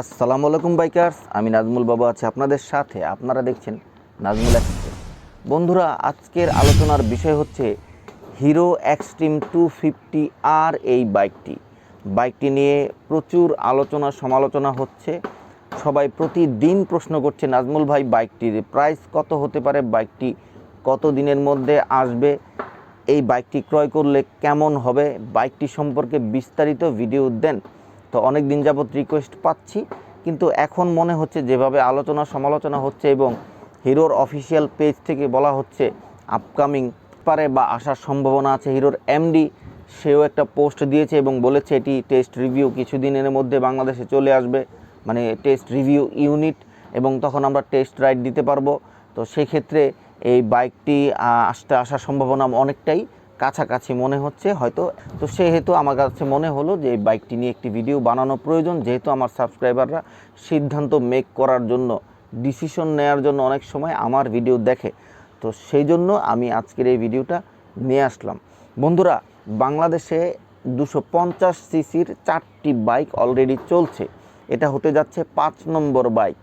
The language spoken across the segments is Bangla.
আসসালামু আলাইকুম বাইকার্স, আমি নাজমুল বাবু আছি আপনাদের সাথে। আপনারা দেখছেন নাজমুল এক্সপ্রেস বন্ধুরা, আজকের আলোচনার বিষয় হচ্ছে Hero Xtreme two fifty R এই বাইকটি। বাইকটি নিয়ে প্রচুর আলোচনা, সমালোচনা হচ্ছে। সবাই প্রতিদিন প্রশ্ন করছে, নাজমুল ভাই, বাইকটির প্রাইস কত হতে পারে? বাইকটি কত দিনের মধ্যে আসবে? এই বাইকটি ক্রয় করলে কেমন হবে? বাইকটি সম্পর্কে বিস্তারিত ভিডিও দেন তো অনেক দিন যাবৎ রিকোয়েস্ট পাচ্ছি। কিন্তু এখন মনে হচ্ছে যেভাবে আলোচনা সমালোচনা হচ্ছে এবং হিরোর অফিসিয়াল পেজ থেকে বলা হচ্ছে আপকামিং পারে বা আসার সম্ভাবনা আছে। হিরোর এমডি সেও একটা পোস্ট দিয়েছে এবং বলেছে এটি টেস্ট রিভিউ কিছুদিনের মধ্যে বাংলাদেশে চলে আসবে মানে টেস্ট রিভিউ ইউনিট এবং তখন আমরা টেস্ট রাইড দিতে পারব। তো সেক্ষেত্রে এই বাইকটি আসতে আসার সম্ভাবনা অনেকটাই কাছাকাছি মনে হচ্ছে হয়তো। তো সেহেতু আমার কাছে মনে হলো যে এই বাইকটি নিয়ে একটি ভিডিও বানানো প্রয়োজন। যেহেতু আমার সাবস্ক্রাইবাররা সিদ্ধান্ত মেক করার জন্য ডিসিশন নেওয়ার জন্য অনেক সময় আমার ভিডিও দেখে। তো সেই জন্য আমি আজকের এই ভিডিওটা নিয়ে আসলাম। বন্ধুরা, বাংলাদেশে দুশো পঞ্চাশ সিসির চারটি বাইক অলরেডি চলছে। এটা হতে যাচ্ছে পাঁচ নম্বর বাইক।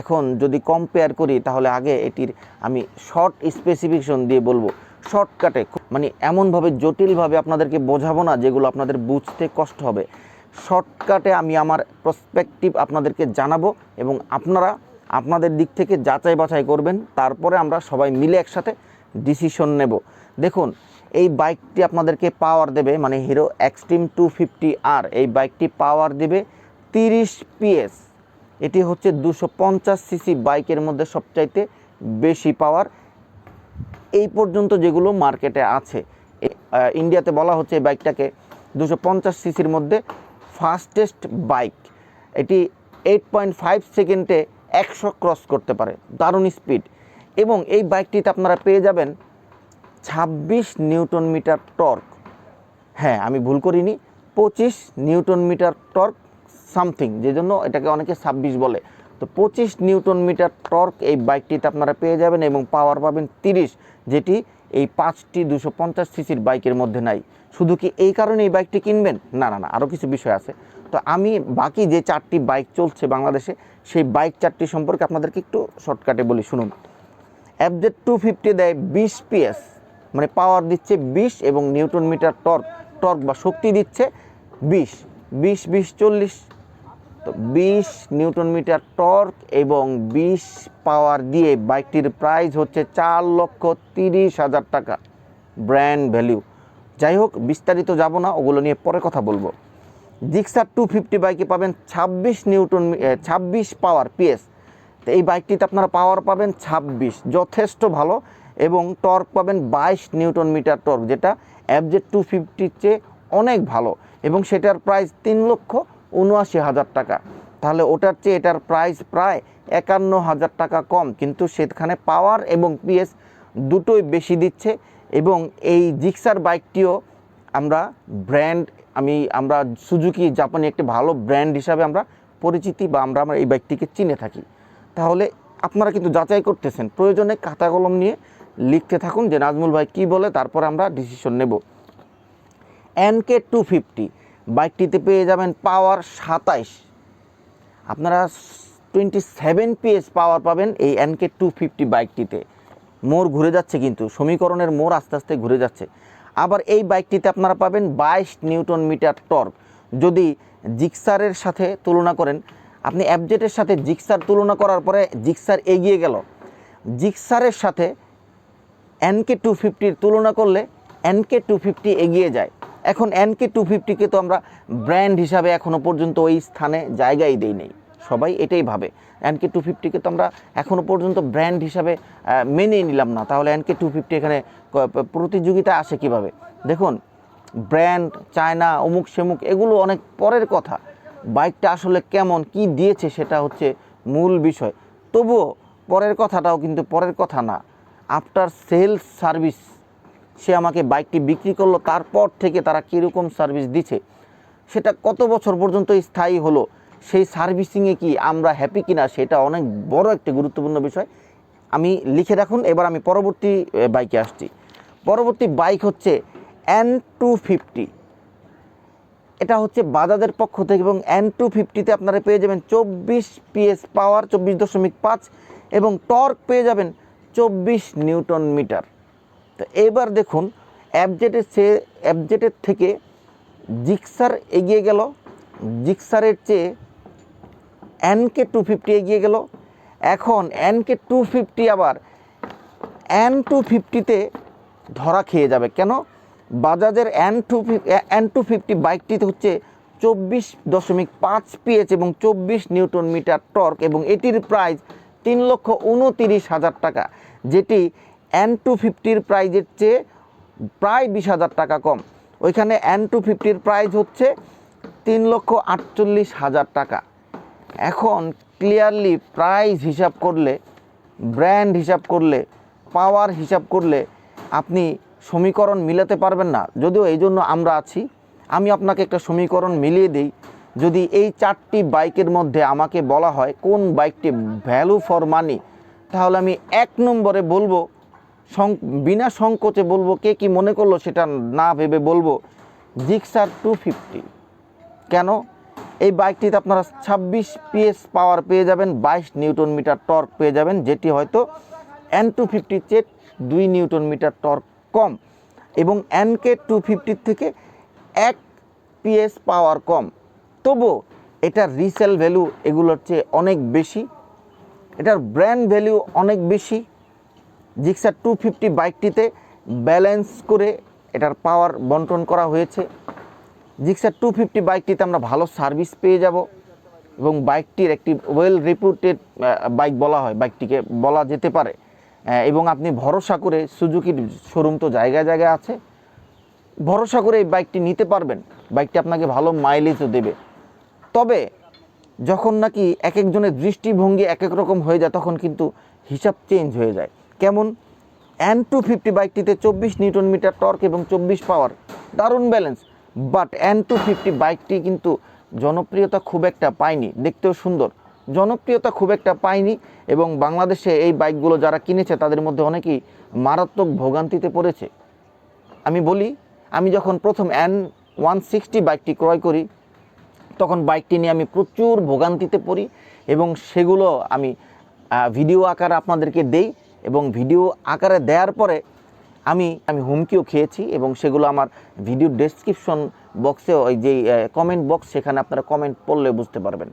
এখন যদি কম্পেয়ার করি, তাহলে আগে এটির আমি শর্ট স্পেসিফিকেশন দিয়ে বলব। শর্টকাটে মানে এমনভাবে জটিলভাবে আপনাদেরকে বোঝাবো না যেগুলো আপনাদের বুঝতে কষ্ট হবে। শর্টকাটে আমি আমার প্রসপেক্টিভ আপনাদেরকে জানাব এবং আপনারা আপনাদের দিক থেকে যাচাই বাছাই করবেন, তারপরে আমরা সবাই মিলে একসাথে ডিসিশন নেব। দেখুন, এই বাইকটি আপনাদেরকে পাওয়ার দেবে মানে Hero Xtreme two fifty R এই বাইকটি পাওয়ার দেবে তিরিশ পিএস এটি হচ্ছে দুশো পঞ্চাশ সিসি বাইকের মধ্যে সবচাইতে বেশি পাওয়ার এই পর্যন্ত যেগুলো মার্কেটে আছে ইন্ডিয়াতে বলা হচ্ছে এই বাইকটাকে দুশো পঞ্চাশ সিসির মধ্যে ফাস্টেস্ট বাইক। এটি এইট পয়েন্ট ফাইভ সেকেন্ডে একশো ক্রস করতে পারে, দারুণ স্পিড। এবং এই বাইকটিতে আপনারা পেয়ে যাবেন ছাব্বিশ নিউটন মিটার টর্ক। হ্যাঁ আমি ভুল করিনি, পঁচিশ নিউটন মিটার টর্ক সামথিং যে জন্য এটাকে অনেকে ছাব্বিশ বলে। তো পঁচিশ নিউটন মিটার টর্ক এই বাইকটিতে আপনারা পেয়ে যাবেন এবং পাওয়ার পাবেন তিরিশ, যেটি এই পাঁচটি দুশো পঞ্চাশ সিসির বাইকের মধ্যে নাই। শুধু কি এই কারণে এই বাইকটি কিনবেন? না না না আরও কিছু বিষয় আছে। তো আমি বাকি যে চারটি বাইক চলছে বাংলাদেশে, সেই বাইক চারটি সম্পর্কে আপনাদেরকে একটু শর্টকাটে বলি, শুনুন। অ্যাপজেড টু ফিফটি দেয় বিশ পিএস মানে পাওয়ার দিচ্ছে বিশ এবং নিউটন মিটার টর্ক টর্ক বা শক্তি দিচ্ছে বিশ বিশ বিশ, চল্লিশ তো বিশ নিউটন মিটার টর্ক এবং বিশ পাওয়ার দিয়ে বাইকটির প্রাইস হচ্ছে চার লক্ষ তিরিশ হাজার টাকা। Brand value. যাই হোক, বিস্তারিত যাব না, ওগুলো নিয়ে পরে কথা বলব। জিক্সার টু ফিফটি বাইকে পাবেন ছাব্বিশ নিউটন ছাব্বিশ পাওয়ার পিএস। তো এই বাইকটিতে আপনারা পাওয়ার পাবেন ছাব্বিশ, যথেষ্ট ভালো। এবং টর্ক পাবেন বাইশ নিউটন মিটার টর্ক, যেটা অ্যাবজেট টু ফিফটির চেয়ে অনেক ভালো। এবং সেটার প্রাইস তিন লক্ষ উনআশি হাজার টাকা। তাহলে ওটার চেয়ে এটার প্রাইস প্রায় একান্ন হাজার টাকা কম। কিন্তু সেখানে পাওয়ার এবং পিএস দুটোই বেশি দিচ্ছে এবং এই জিক্সার বাইকটিও আমরা ব্র্যান্ড আমি, আমরা সুজুকি জাপানি একটি ভালো ব্র্যান্ড হিসাবে আমরা পরিচিতি বা আমরা আমরা এই বাইকটিকে চিনে থাকি। তাহলে আপনারা কিন্তু যাচাই করতেছেন। প্রয়োজনে খাতা কলম নিয়ে লিখতে থাকুন যে নাজমুল ভাই কী বলে, তারপর আমরা ডিসিশন নেব। এনকে টু ফিফটি বাইকটিতে পেয়ে যাবেন পাওয়ার সাতাইশ। আপনারা টোয়েন্টি সেভেন পিএস পাওয়ার পাবেন এই এনকে টু ফিফটি বাইকটিতে। মোড় ঘুরে যাচ্ছে কিন্তু, সমীকরণের মোড় আস্তে আস্তে ঘুরে যাচ্ছে। আবার এই বাইকটিতে আপনারা পাবেন বাইশ নিউটন মিটার টর্ক। যদি জিক্সারের সাথে তুলনা করেন, আপনি অ্যাবজেটের সাথে জিক্সার তুলনা করার পরে জিক্সার এগিয়ে গেল। জিক্সারের সাথে এনকে টু ফিফটির তুলনা করলে এনকে টু ফিফটি এগিয়ে যায়। এখন এনকে টু ফিফটিকে তো আমরা ব্র্যান্ড হিসাবে এখনও পর্যন্ত ওই স্থানে জায়গাই দেই নেই সবাই এটাই ভাবে। এনকে টু ফিফটিকে তো আমরা এখনও পর্যন্ত ব্র্যান্ড হিসাবে মেনেই নিলাম না। তাহলে এনকে টু ফিফটি এখানে ক- প্রতিযোগিতা আসে কীভাবে? দেখুন ব্র্যান্ড চায়না অমুক সেমুক, এগুলো অনেক পরের কথা। বাইকটা আসলে কেমন, কি দিয়েছে সেটা হচ্ছে মূল বিষয়। তবুও পরের কথাটাও কিন্তু পরের কথা না। আফটার সেলস সার্ভিস সে আমাকে বাইকটি বিক্রি করল, তারপর থেকে তারা কীরকম সার্ভিস দিচ্ছে সেটা কত বছর পর্যন্ত স্থায়ী হলো? সেই সার্ভিসিংয়ে কি আমরা হ্যাপি কিনা সেটা অনেক বড় একটি গুরুত্বপূর্ণ বিষয়। আমি লিখে রাখুন, এবার আমি পরবর্তী বাইকে আসছি। পরবর্তী বাইক হচ্ছে এন টু ফিফটি এটা হচ্ছে বাজাজের পক্ষ থেকে এবং এন টু ফিফটিতে আপনারা পেয়ে যাবেন চব্বিশ পিএস পাওয়ার, চব্বিশ দশমিক পাঁচ এবং টর্ক পেয়ে যাবেন চব্বিশ নিউটন মিটার। তো এবার দেখুন অ্যাবজেটের চেয়ে অ্যাবজেটের থেকে জিক্সার এগিয়ে গেল। জিক্সারের চেয়ে এনকে টু ফিফটি এগিয়ে গেল। এখন এনকে টু ফিফটি আবার এন টু ফিফটিতে ধরা খেয়ে যাবে। কেন? বাজাজের N two N two fifty বাইকটিতে হচ্ছে চব্বিশ দশমিক পাঁচ পিএচ এবং চব্বিশ নিউটন মিটার টর্ক এবং এটির প্রাইস তিন লক্ষ উনতিরিশ হাজার টাকা, যেটি এন টু ফিফটির প্রাইজের চেয়ে প্রায় বিশ হাজার টাকা কম। ওইখানে এন টু ফিফটির প্রাইস হচ্ছে তিন লক্ষ আটচল্লিশ হাজার টাকা। এখন ক্লিয়ারলি প্রাইস হিসাব করলে ব্র্যান্ড হিসাব করলে পাওয়ার হিসাব করলে আপনি সমীকরণ মিলাতে পারবেন না। যদিও এই জন্য আমরা আছি। আমি আপনাকে একটা সমীকরণ মিলিয়ে দিই। যদি এই চারটি বাইকের মধ্যে আমাকে বলা হয় কোন বাইকটি ভ্যালু ফর মানি তাহলে আমি এক নম্বরে বলব বিনা সংকোচে বলব কে কি মনে করল সেটা না ভেবে বলব জিক্সার টু ফিফটি কেন? এই বাইকটিতে আপনারা ছাব্বিশ পিএস পাওয়ার পেয়ে যাবেন, বাইশ নিউটন মিটার টর্ক পেয়ে যাবেন, যেটি হয়তো এন টু ফিফটির চেয়ে দুই নিউটন মিটার টর্ক কম এবং এনকে টু ফিফটির থেকে এক পিএস পাওয়ার কম। তবু এটার রিসেল ভ্যালু এগুলোর চেয়ে অনেক বেশি, এটার ব্র্যান্ড ভ্যালু অনেক বেশি জিক্সার টু ফিফটি বাইকটিতে ব্যালেন্স করে এটার পাওয়ার বন্টন করা হয়েছে। জিক্সার টু ফিফটি বাইকটিতে আমরা ভালো সার্ভিস পেয়ে যাব এবং বাইকটির একটি ওয়েল রিপুটেড বাইক বলা হয়, বাইকটিকে বলা যেতে পারে। এবং আপনি ভরসা করে সুজুকির শোরুম তো জায়গায় জায়গায় আছে। ভরসা করে এই বাইকটি নিতে পারবেন। বাইকটি আপনাকে ভালো মাইলেজও দেবে। তবে যখন নাকি এক একজনের দৃষ্টিভঙ্গি এক এক রকম হয়ে যায়, তখন কিন্তু হিসাব চেঞ্জ হয়ে যায়। কেমন? এন টু ফিফটি বাইকটিতে চব্বিশ নিউটন মিটার টর্ক এবং চব্বিশ পাওয়ার। দারুণ balance but N two fifty বাইকটি কিন্তু জনপ্রিয়তা খুব একটা পায়নি। দেখতেও সুন্দর। জনপ্রিয়তা খুব একটা পায়নি এবং বাংলাদেশে এই বাইকগুলো যারা কিনেছে, তাদের মধ্যে অনেকেই মারাত্মক ভোগান্তিতে পড়েছে। আমি বলি, আমি যখন প্রথম এন ওয়ান সিক্সটি বাইকটি ক্রয় করি, তখন বাইকটি নিয়ে আমি প্রচুর ভোগান্তিতে পড়ি এবং সেগুলো আমি ভিডিও আকারে আপনাদেরকে দেই। এবং ভিডিও আকারে দেওয়ার পরে আমি আমি হুমকিও খেয়েছি এবং সেগুলো আমার ভিডিও ডেসক্রিপশন বক্সে ওই যে কমেন্ট বক্স সেখানে আপনারা কমেন্ট পড়লে বুঝতে পারবেন।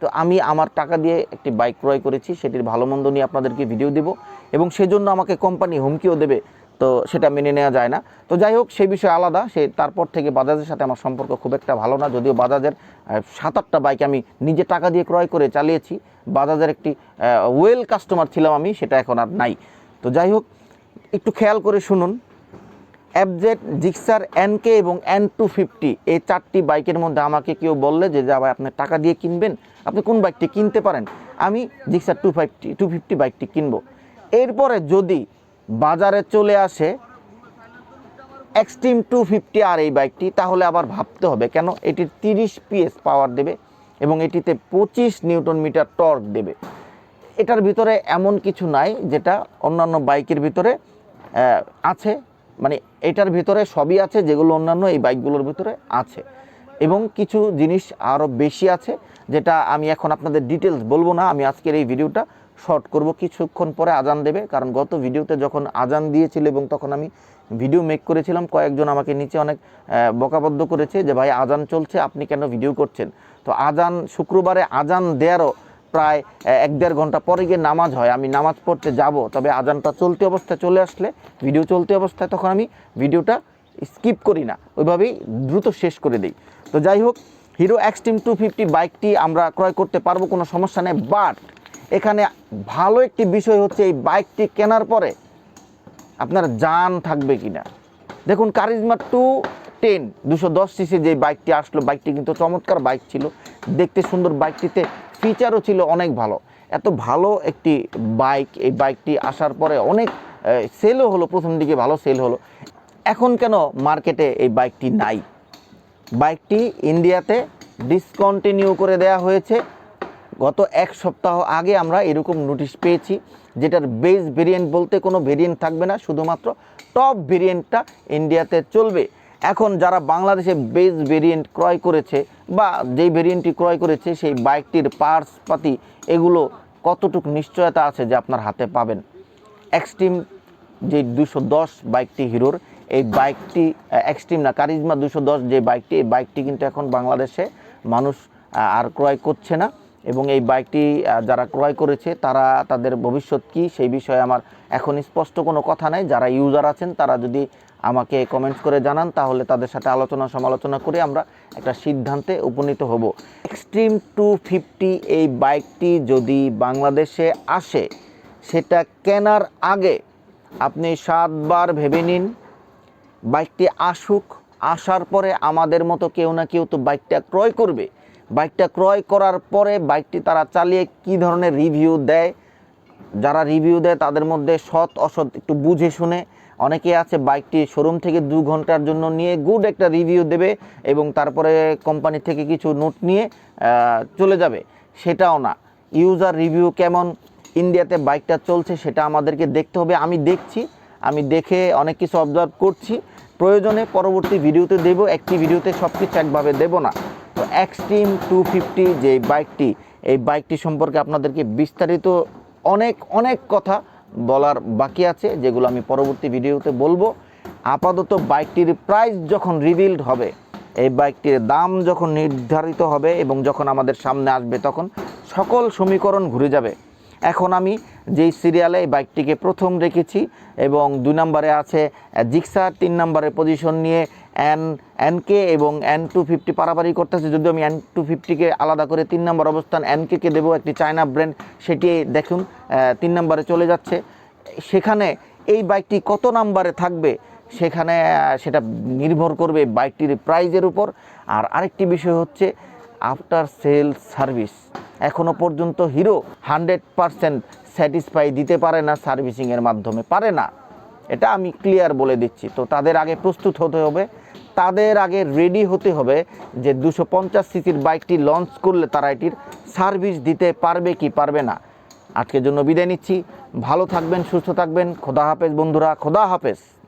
তো আমি আমার টাকা দিয়ে একটি বাইক ক্রয় করেছি, সেটির ভালো মন্দ নিয়ে আপনাদেরকে ভিডিও দেব এবং সেজন্য আমাকে কোম্পানি হুমকিও দেবে। তো সেটা মেনে নেওয়া যায় না। তো যাই হোক সেই বিষয়ে আলাদা। সে তারপর থেকে বাজাজের সাথে আমার সম্পর্ক খুব একটা ভালো না। যদিও বাজাজের সাত আটটা বাইক আমি নিজে টাকা দিয়ে ক্রয় করে চালিয়েছি। বাজাজের একটি ওয়েল কাস্টমার ছিলাম আমি, সেটা এখন আর নাই। তো যাই হোক একটু খেয়াল করে শুনুন। অ্যাবজেট জিক্সার এনকে এবং এন টু ফিফটি এই চারটি বাইকের মধ্যে আমাকে কেউ বললে যে, যা ভাই, আপনি টাকা দিয়ে কিনবেন? আপনি কোন বাইকটি কিনতে পারেন? আমি Gixxer two fifty two fifty বাইকটি কিনবো। এরপরে যদি বাজারে চলে আসে এক্সট্রিম টু ফিফটি আর এই বাইকটি, তাহলে আবার ভাবতে হবে কেন? এটির তিরিশ পিএস পাওয়ার দেবে এবং এটিতে পঁচিশ নিউটন মিটার টর্ক দেবে। এটার ভিতরে এমন কিছু নাই যেটা অন্যান্য বাইকের ভিতরে আছে। মানে এটার ভিতরে সবই আছে, যেগুলো অন্যান্য এই বাইকগুলোর ভিতরে আছে। এবং কিছু জিনিস আরও বেশি আছে, যেটা আমি এখন আপনাদের ডিটেলস বলব না। আমি আজকের এই ভিডিওটা শর্ট করব, কিছুক্ষণ পরে আজান দেবে। কারণ গত ভিডিওতে যখন আজান দিয়েছিল এবং তখন আমি ভিডিও মেক করেছিলাম, কয়েকজন আমাকে নিচে অনেক বকাবদ্ধ করেছে যে, ভাই, আজান চলছে, আপনি কেন ভিডিও করছেন? তো আজান, শুক্রবারে আজান দেওয়ারও প্রায় এক দেড় ঘণ্টা পরে গিয়ে নামাজ হয়। আমি নামাজ পড়তে যাব, তবে আজানটা চলতি অবস্থায় চলে আসলে, ভিডিও চলতি অবস্থায় তখন আমি ভিডিওটা স্কিপ করি না। ওইভাবেই দ্রুত শেষ করে দিই। তো যাই হোক, হিরো এক্সট্রিম টু ফিফটি বাইকটি আমরা ক্রয় করতে পারব, কোনো সমস্যা নেই, বাট এখানে ভালো একটি বিষয় হচ্ছে এই বাইকটি কেনার পরে আপনার যান থাকবে কি না দেখুন কারিজমা টু টেন দুশো দশ সিসি যে বাইকটি আসলো, বাইকটি কিন্তু চমৎকার বাইক ছিল। দেখতে সুন্দর বাইকটিতে ফিচারও ছিল অনেক ভালো। এত ভালো একটি বাইক, এই বাইকটি আসার পরে অনেক সেলও হলো, প্রথম দিকে ভালো সেল হলো। এখন কেন মার্কেটে এই বাইকটি নাই? বাইকটি ইন্ডিয়াতে ডিসকন্টিনিউ করে দেয়া হয়েছে। গত এক সপ্তাহ আগে আমরা এরকম নোটিশ পেয়েছি, যেটার বেস ভেরিয়েন্ট বলতে কোনো ভেরিয়েন্ট থাকবে না, শুধুমাত্র টপ ভেরিয়েন্টটা ইন্ডিয়াতে চলবে। এখন যারা বাংলাদেশে বেস ভেরিয়েন্ট ক্রয় করেছে বা যেই ভেরিয়েন্টটি ক্রয় করেছে, সেই বাইকটির পার্টস পাতি, এগুলো কতটুকু নিশ্চয়তা আছে যে আপনার হাতে পাবেন? এক্সট্রিম যে দুশো দশ বাইকটি হিরোর, এই বাইকটি এক্সট্রিম না কারিজমা দুশো দশ যে বাইকটি এই বাইকটি কিন্তু এখন বাংলাদেশে মানুষ আর ক্রয় করছে না। এবং এই বাইকটি যারা ক্রয় করেছে, তারা তাদের ভবিষ্যৎ কী সেই বিষয়ে আমার এখন স্পষ্ট কোনো কথা নাই। যারা ইউজার আছেন, তারা যদি আমাকে কমেন্টস করে জানান, তাহলে তাদের সাথে আলোচনা সমালোচনা করে আমরা একটা সিদ্ধান্তে উপনীত হব। এক্সট্রিম টু ফিফটি এই বাইকটি যদি বাংলাদেশে আসে, সেটা কেনার আগে আপনি সাতবার ভেবে নিন, বাইকটি আসুক, আসার পরে আমাদের মতো কেউ না কেউ তো বাইকটা ক্রয় করবে। বাইকটা ক্রয় করার পরে বাইকটি তারা চালিয়ে কি ধরনের রিভিউ দেয়? যারা রিভিউ দেয় তাদের মধ্যে সৎ, অসৎ একটু বুঝে শুনে। অনেকে আছে বাইকটি শোরুম থেকে দু ঘণ্টার জন্য নিয়ে গুড একটা রিভিউ দেবে এবং তারপরে কোম্পানি থেকে কিছু নোট নিয়ে চলে যাবে। সেটাও না। ইউজার রিভিউ কেমন? ইন্ডিয়াতে বাইকটা চলছে সেটা আমাদেরকে দেখতে হবে। আমি দেখছি, আমি দেখে অনেক কিছু অবজার্ভ করছি। প্রয়োজনে পরবর্তী ভিডিওতে দেব। একটি ভিডিওতে সব কিছু একভাবে দেবো না। তো এক্সট্রিম টু ফিফটি যে বাইকটি এই বাইকটি সম্পর্কে আপনাদেরকে বিস্তারিত অনেক অনেক কথা বলার বাকি আছে, যেগুলো আমি পরবর্তী ভিডিওতে বলব। আপাতত বাইকটির প্রাইস যখন রিভিল্ড হবে, এই বাইকটির দাম যখন নির্ধারিত হবে এবং যখন আমাদের সামনে আসবে, তখন সকল সমীকরণ ঘুরে যাবে। এখন আমি যেই সিরিয়ালে এই বাইকটিকে প্রথম রেখেছি এবং দুই নম্বরে আছে জিক্সার তিন নম্বরে পজিশন নিয়ে এন এনকে এবং এন টু ফিফটি পারাপারি করতেছে। যদিও আমি এন টু ফিফটিকে আলাদা করে তিন নম্বর অবস্থান এনকে কে দেবো, একটি চায়না ব্র্যান্ড সেটি দেখুন তিন নম্বরে চলে যাচ্ছে। সেখানে এই বাইকটি কত নম্বরে থাকবে, সেখানে সেটা নির্ভর করবে বাইকটির প্রাইজের উপর। আর আরেকটি বিষয় হচ্ছে আফটার সেল সার্ভিস এখনও পর্যন্ত হিরো হান্ড্রেড পারসেন্ট স্যাটিসফাই দিতে পারে না সার্ভিসিংয়ের মাধ্যমে। পারে না। এটা আমি ক্লিয়ার বলে দিচ্ছি। তো তাদের আগে প্রস্তুত হতে হবে। তাদের আগে রেডি হতে হবে যে দুশো পঞ্চাশ সিসির বাইকটি লঞ্চ করলে তারা এটির সার্ভিস দিতে পারবে কি পারবে না। আজকের জন্য বিদায় নিচ্ছি। ভালো থাকবেন, সুস্থ থাকবেন। খোদা হাফেজ বন্ধুরা। খোদা হাফেজ।